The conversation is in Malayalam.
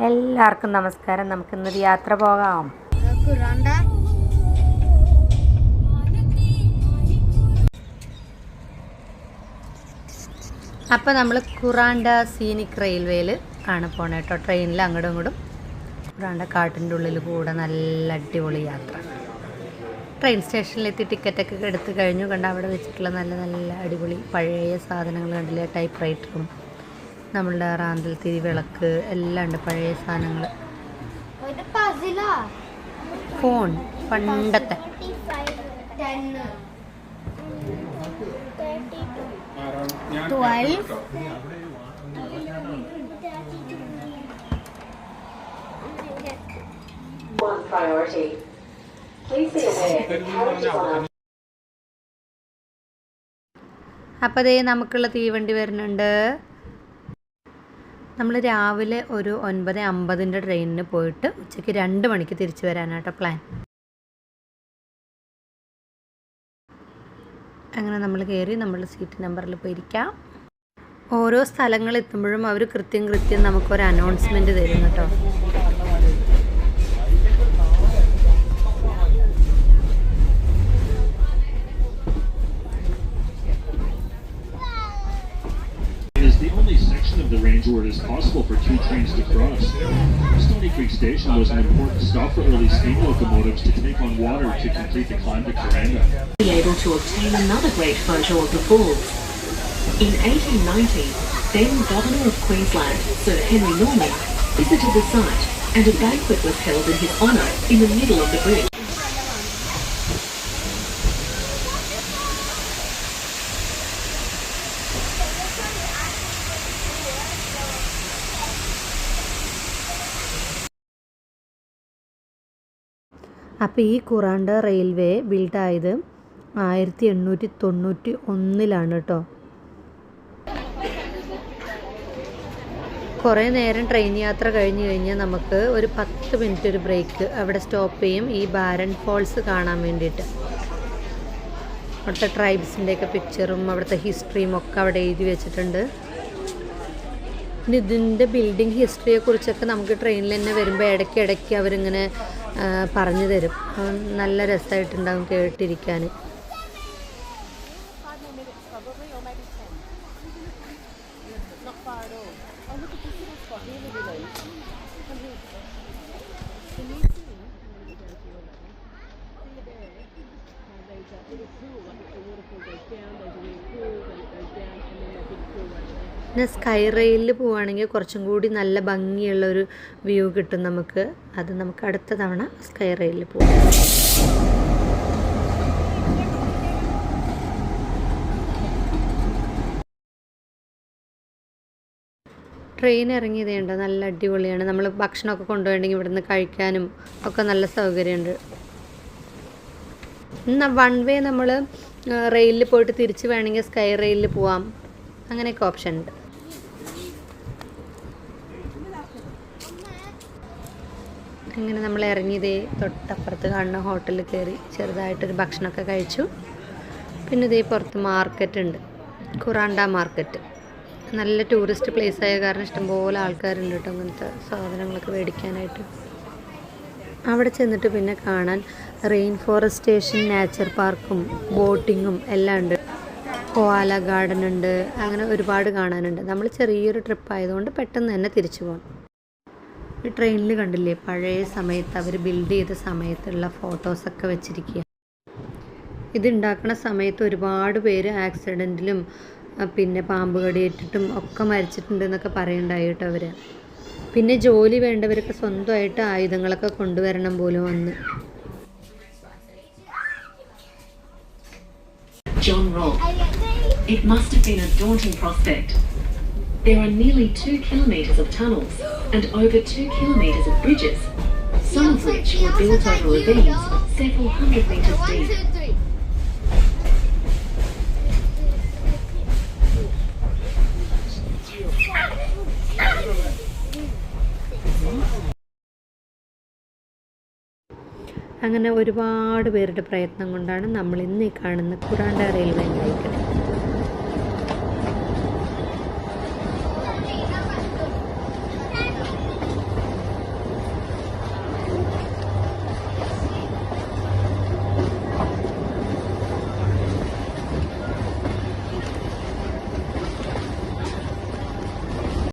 എല്ലാവർക്കും നമസ്കാരം. നമുക്ക് നമുക്കിന്നൊരു യാത്ര പോകാം. അപ്പൊ അപ്പോൾ നമ്മൾ കുറാണ്ട സീനിക് റെയിൽവേയിൽ ആണ് പോണേ കേട്ടോ ട്രെയിനിൽ അങ്ങോട്ടും ഇങ്ങോട്ടും കുറാണ്ട കാട്ടിന്റെ ഉള്ളിൽ കൂടെ നല്ല അടിപൊളി യാത്ര. ട്രെയിൻ സ്റ്റേഷനിലെത്തി ടിക്കറ്റൊക്കെ എടുത്തു കഴിഞ്ഞു. കണ്ട അവിടെ വെച്ചിട്ടുള്ള നല്ല നല്ല അടിപൊളി പഴയ സാധനങ്ങൾ കണ്ടില്ലേ? ടൈപ്പ് റൈറ്ററും നമ്മളുടെ റാന്തൽ തിരി വിളക്ക് എല്ലാം ഉണ്ട്. പഴയ സാധനങ്ങൾ ഫോൺ പണ്ടത്തെ. Twelve? one priority. Please be aware, അപ്പോൾ അതേ നമുക്കുള്ള തീവണ്ടി വരുന്നുണ്ട്. നമ്മൾ രാവിലെ ഒരു ഒൻപത് അമ്പതിന്റെ ട്രെയിനിന് പോയിട്ട് ഉച്ചയ്ക്ക് രണ്ട് മണിക്ക് തിരിച്ചു വരാനാട്ടോ പ്ലാൻ അങ്ങനെ നമ്മൾ കയറി നമ്മൾ സീറ്റ് നമ്പറിൽ പോയിരിക്കാം ഓരോ സ്ഥലങ്ങൾ എത്തുമ്പോഴും അവർ കൃത്യം കൃത്യം നമുക്കൊരു അനൗൺസ്മെന്റ് തരും കേട്ടോ the range where it is possible for two trains to cross. Stony Creek Station was an important stop for early steam locomotives to take on water to complete the climb to Karanga. be able to obtain another great photo of the falls. In 1890, then Governor of Queensland, Sir Henry Norman, visited the site and a banquet was held in his honour in the middle of the bridge. അപ്പോൾ ഈ കുറാണ്ട റെയിൽവേ ബിൽഡായത് ആയിരത്തി എണ്ണൂറ്റി തൊണ്ണൂറ്റി ഒന്നിലാണ് കേട്ടോ കുറേ നേരം ട്രെയിൻ യാത്ര കഴിഞ്ഞ് കഴിഞ്ഞാൽ നമുക്ക് ഒരു പത്ത് മിനിറ്റ് ഒരു ബ്രേക്ക് അവിടെ സ്റ്റോപ്പ് ചെയ്യും ഈ ബാരൻ ഫോൾസ് കാണാൻ വേണ്ടിയിട്ട്. അവിടുത്തെ ട്രൈബ്സിന്റെയൊക്കെ പിക്ചറും അവിടുത്തെ ഹിസ്റ്ററിയും ഒക്കെ അവിടെ എഴുതി വെച്ചിട്ടുണ്ട്. പിന്നെ ഇതിന്റെ ബിൽഡിംഗ് ഹിസ്റ്ററിയെക്കുറിച്ചൊക്കെ നമുക്ക് ട്രെയിനിൽ തന്നെ വരുമ്പോൾ ഇടയ്ക്ക് ഇടയ്ക്ക് അവരിങ്ങനെ പറഞ്ഞു തരും. അപ്പം നല്ല രസമായിട്ടുണ്ടാകും കേട്ടിരിക്കാൻ. പിന്നെ സ്കൈ റെയിലിൽ പോവുകയാണെങ്കിൽ കുറച്ചും കൂടി നല്ല ഭംഗിയുള്ള ഒരു വ്യൂ കിട്ടും നമുക്ക്. അത് നമുക്ക് അടുത്ത തവണ സ്കൈ റെയിലിൽ പോകാം ട്രെയിൻ ഇറങ്ങിയതേണ്ട നല്ല അടിപൊളിയാണ്. നമ്മൾ ഭക്ഷണമൊക്കെ കൊണ്ടുപോയിട്ടുണ്ടെങ്കിൽ ഇവിടുന്ന് കഴിക്കാനും ഒക്കെ നല്ല സൗകര്യമുണ്ട്. എന്നാൽ വൺ വേ നമ്മൾ റെയിലിൽ പോയിട്ട് തിരിച്ച് വേണമെങ്കിൽ സ്കൈ റെയിലിൽ പോവാം. അങ്ങനെയൊക്കെ ഓപ്ഷൻ ഉണ്ട്. അങ്ങനെ നമ്മൾ ഇറങ്ങിയതേ തൊട്ടപ്പുറത്ത് കാണുന്ന ഹോട്ടലിൽ കയറി ചെറുതായിട്ടൊരു ഭക്ഷണമൊക്കെ കഴിച്ചു. പിന്നെ ഇതേ പുറത്ത് മാർക്കറ്റ് ഉണ്ട്. കുറാണ്ട മാർക്കറ്റ് നല്ല ടൂറിസ്റ്റ് പ്ലേസ് ആയ കാരണം ഇഷ്ടംപോലെ ആൾക്കാരുണ്ട് കേട്ടോ അങ്ങനത്തെ സാധനങ്ങളൊക്കെ മേടിക്കാനായിട്ട്. അവിടെ ചെന്നിട്ട് പിന്നെ കാണാൻ റെയിൻ ഫോറസ്റ്റേഷൻ നാച്ചർ പാർക്കും ബോട്ടിങ്ങും എല്ലാം ഉണ്ട്. കോവാല ഗാർഡൻ ഉണ്ട്. അങ്ങനെ ഒരുപാട് കാണാനുണ്ട്. നമ്മൾ ചെറിയൊരു ട്രിപ്പ് ആയതുകൊണ്ട് പെട്ടെന്ന് തന്നെ തിരിച്ചു പോകണം ഈ ട്രെയിനിൽ കണ്ടില്ലേ? പഴയ സമയത്ത് അവർ ബിൽഡ് ചെയ്ത സമയത്തുള്ള ഫോട്ടോസൊക്കെ വെച്ചിരിക്കുക ഇതുണ്ടാക്കുന്ന സമയത്ത് ഒരുപാട് പേര് ആക്സിഡന്റിലും പിന്നെ പാമ്പ് കടിയേറ്റിട്ടും ഒക്കെ മരിച്ചിട്ടുണ്ട് എന്നൊക്കെ പറയുണ്ടായി കേട്ടോ അവർ പിന്നെ ജോലി വേണ്ടവരൊക്കെ സ്വന്തമായിട്ട് ആയുധങ്ങളൊക്കെ കൊണ്ടുവരണം പോലും വന്ന്. John Roll. It must have been a daunting prospect. There are nearly two kilometres of tunnels. And over two kilometres of bridges, some of which were built over ravines several hundred metres deep. അങ്ങനെ ഒരുപാട് പേരുടെ പ്രയത്നം കൊണ്ടാണ് നമ്മൾ ഇന്ന് കാണുന്ന കുറാണ്ട റെയിൽവേ ഉണ്ടായിരിക്കുന്നത്